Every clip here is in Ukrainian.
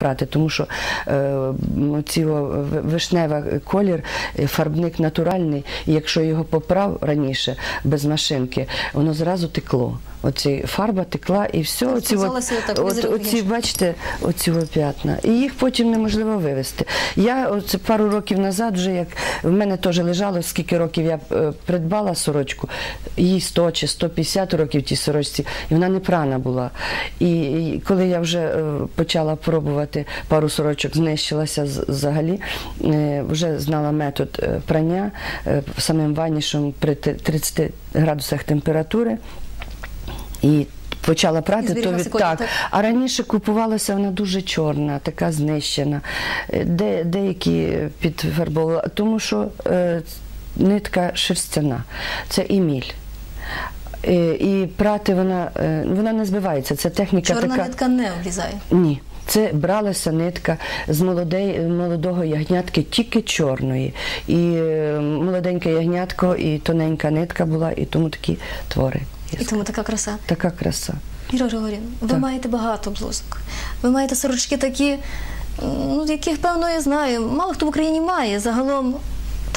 прати, тому що е, ці вишнева колір, е, фарбник натуральний, і якщо його поправ раніше без машинки, воно зразу текло. Оці фарба текла і все. Оці, от, от, оці, бачите, оці п'ятна. І їх потім неможливо вивезти. Я оце пару років назад, вже як в мене теж лежало, скільки років я е, придбала сорочку, їй 100 чи 150 років тій сорочці, і вона не прана була. І, коли я вже почала пробувати пару сорочок, знищилася взагалі, е, вже знала метод е, прання е, самим ванішем при 30 градусах температури. І почала прати, то від так. так? А раніше купувалася вона дуже чорна, така знищена. Де, деякі підфарбовували, тому що е, нитка шерстяна, це іміль. Е, і прати вона, вона не збивається. Це техніка Чорна така. нитка не влізає. Ні. Це бралася нитка з молодей, молодого ягнятки, тільки чорної. І е, молоденьке ягнятко, і тоненька нитка була, і тому такі твори. І тому така краса. Така краса. Іра Григорівна, ви Так. маєте багато блузок. Ви маєте сорочки такі, ну, яких, певно, я знаю. Мало хто в Україні має загалом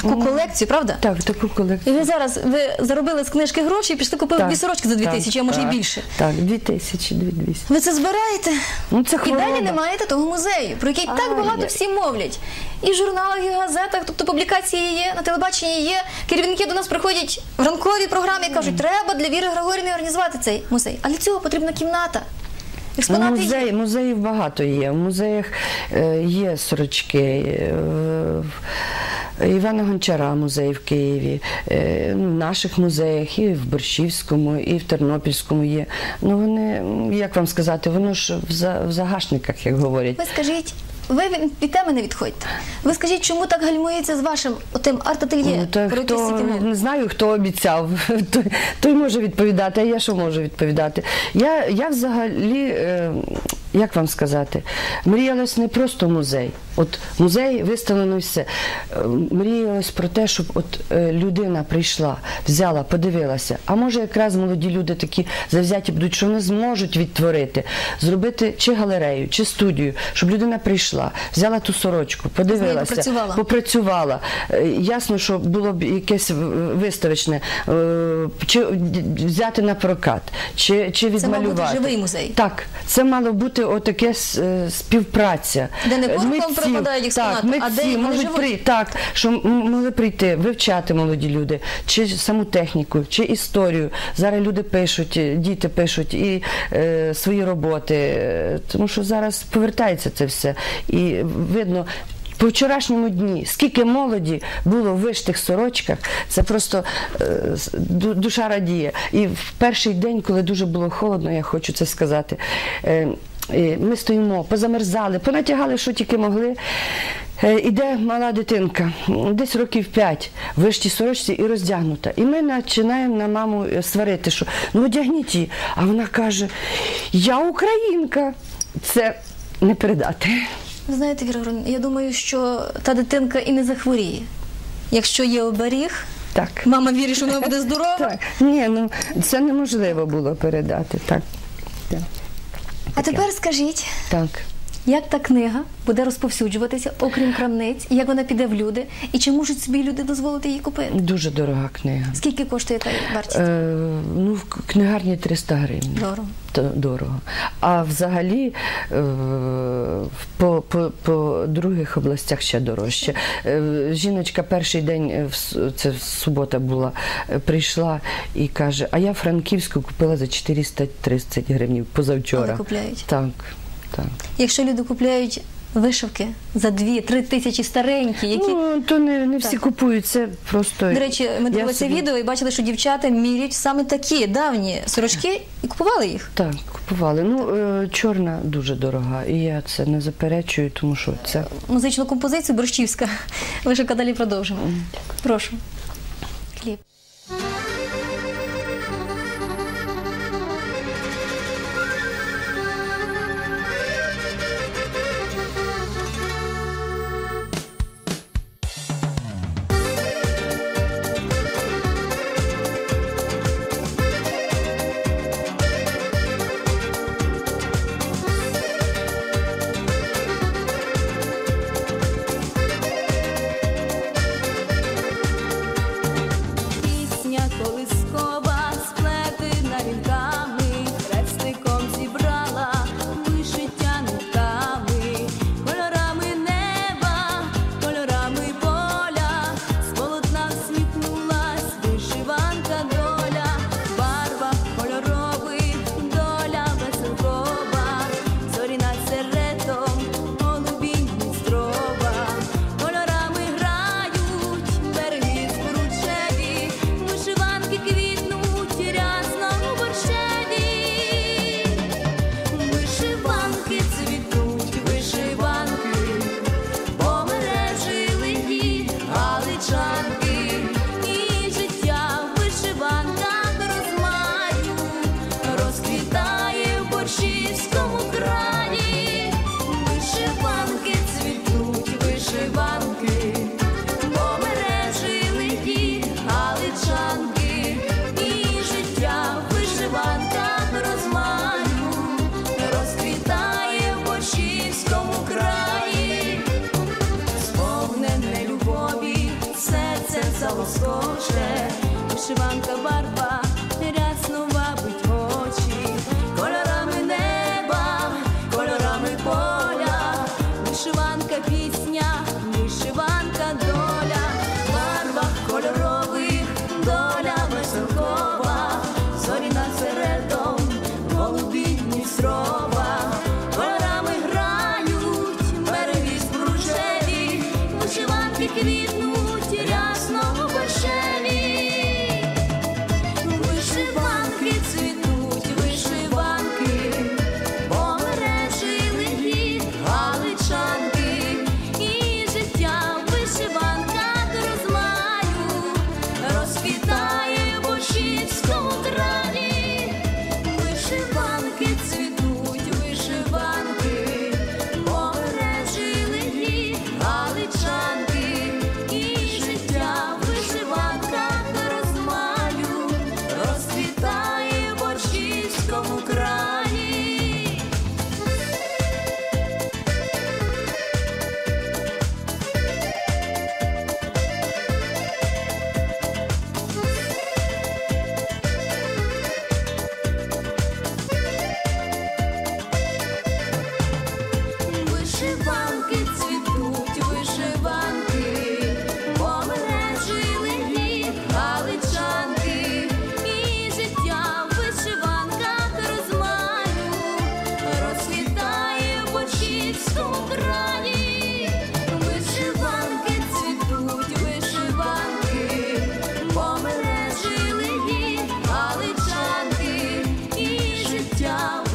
таку колекцію, правда? Так, таку колекцію. І ви зараз ви заробили з книжки гроші і пішли купили Так, дві сорочки за дві так, тисячі, а може так, і більше. Так, дві тисячі, дві двісті. Ви це збираєте? Ну, це і далі не маєте того музею, про який так багато є. всі мовлять. І в журналах, і в газетах, тобто публікації є, на телебаченні є. Керівники до нас приходять в ранкові програми і кажуть, треба для Віри Григорівни організувати цей музей. А для цього потрібна кімната. Ну, Експонати є. музей, музеїв багато є. В музеях е, є сорочки. е, в Івана Гончара музей в Києві, е, ну, в наших музеях, і в Борщівському, і в Тернопільському є. Ну вони, як вам сказати, воно ж в, загашниках, як говорять. Ви скажіть, ви від, від теми не відходьте. Ви скажіть, чому так гальмується з вашим отим арт-ательє? Ну, не знаю, хто обіцяв, той, той може відповідати, а я що можу відповідати? Я, я взагалі, е, як вам сказати, мріялась не просто музей. От музей виставлено все. Е, Мріялось про те, щоб от е, людина прийшла, взяла, подивилася. А може якраз молоді люди такі завзяті будуть, що вони зможуть відтворити, зробити чи галерею, чи студію, щоб людина прийшла, взяла ту сорочку, подивилася, попрацювала. попрацювала. Е, Ясно, що було б якесь виставочне, чи взяти на прокат, чи, чи Це мав бути живий музей. Так, це мало бути отаке співпраця. Де не митців, пропадають експонати, так, а де можуть живуть. при, так, що могли прийти, вивчати молоді люди, чи саму техніку, чи історію. Зараз люди пишуть, е, діти пишуть і е, свої роботи, тому що зараз повертається це все. І видно. По вчорашньому дні, скільки молоді було в виштих сорочках, це просто е, душа радіє. І в перший день, коли дуже було холодно, я хочу це сказати. е, Ми стоїмо, позамерзали, понатягали, що тільки могли. Е, Іде мала дитинка, десь років п'ять, в виштій сорочці і роздягнута. І ми починаємо на маму е, сварити, що ну одягніть її. А вона каже: Я українка. Це не передати. Знаєте, Віра Григорівна, я думаю, що та дитинка і не захворіє. Якщо є оберіг, Так. мама вірить, що вона буде здорова. Так. Ні, ну це неможливо було передати. Так. Так. А тепер скажіть, так. Як та книга буде розповсюджуватися, окрім крамниць, як вона піде в люди, і чи можуть собі люди дозволити її купити? Дуже дорога книга. Скільки коштує та вартість? Е, ну, в книгарні 300 гривень. Дорого. Дорого. А взагалі е, по, по, по других областях ще дорожче. Е, Жіночка перший день, е, це субота була, прийшла і каже: А я Франківську купила за 430 гривень позавчора. Але купляють. Так, так. Якщо люди купляють вишивки за 2-3 тисячі старенькі, які. Ну, то не, не всі Так. купують, це просто. До речі, ми Я дивилися собі- відео і бачили, що дівчата міряють саме такі давні сорочки і купували їх. Так, купували. Ну, е, чорна дуже дорога, і я це не заперечую, тому що це Музичну композицію Борщівська. Вишивка далі продовжимо. Прошу. poskoče, pošivanka barva.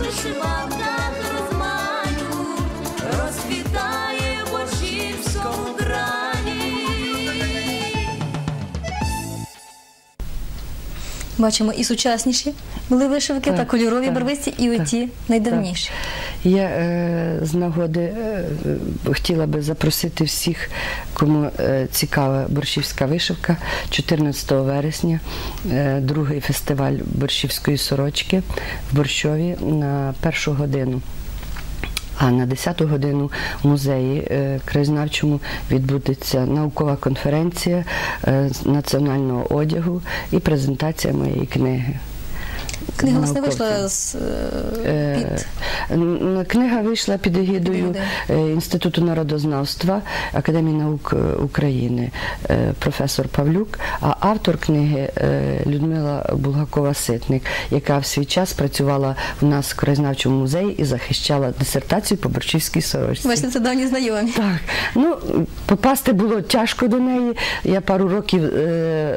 Вишиванках розмаю, розквітає в Борщівському краї. Бачимо і сучасніші були вишивки, Так, та кольорові так, барвисті, і оті найдавніші. Я е, з нагоди е, хотіла би запросити всіх, кому е, цікава борщівська вишивка. 14 вересня другий фестиваль борщівської сорочки в Борщові на першу годину. А на 10-ту годину в музеї краєзнавчому відбудеться наукова конференція з національного одягу і презентація моєї книги. Книга не вийшла з е, Е, під Книга вийшла під егідою е, Інституту народознавства Академії наук України професор Павлюк, а автор книги Людмила Булгакова-Ситник, яка в свій час працювала у нас в краєзнавчому музеї і захищала дисертацію по борчівській сорочці. бачите, це давні знайомі. Так, ну попасти було тяжко до неї. Я пару років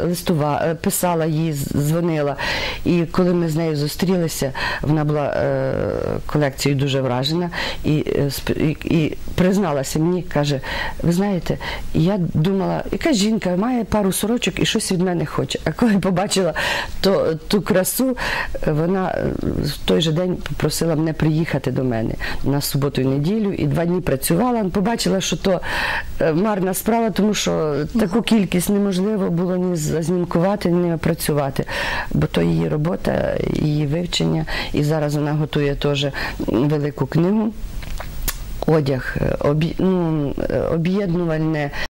листува, писала їй, дзвонила. І коли ми з нею зустрілися, вона була е, колекцією дуже вражена і, е, і, і призналася мені, каже: ви знаєте, я думала, яка жінка має пару сорочок і щось від мене хоче. А коли побачила то, ту красу, вона е, в той же день попросила мене приїхати до мене на суботу і неділю, і два дні працювала. Побачила, що то марна справа, тому що таку кількість неможливо було ні зазнімкувати, ні опрацювати, бо то її робота, її вивчення, і зараз вона готує теж велику книгу. Одяг е, ну, е, об'єднувальне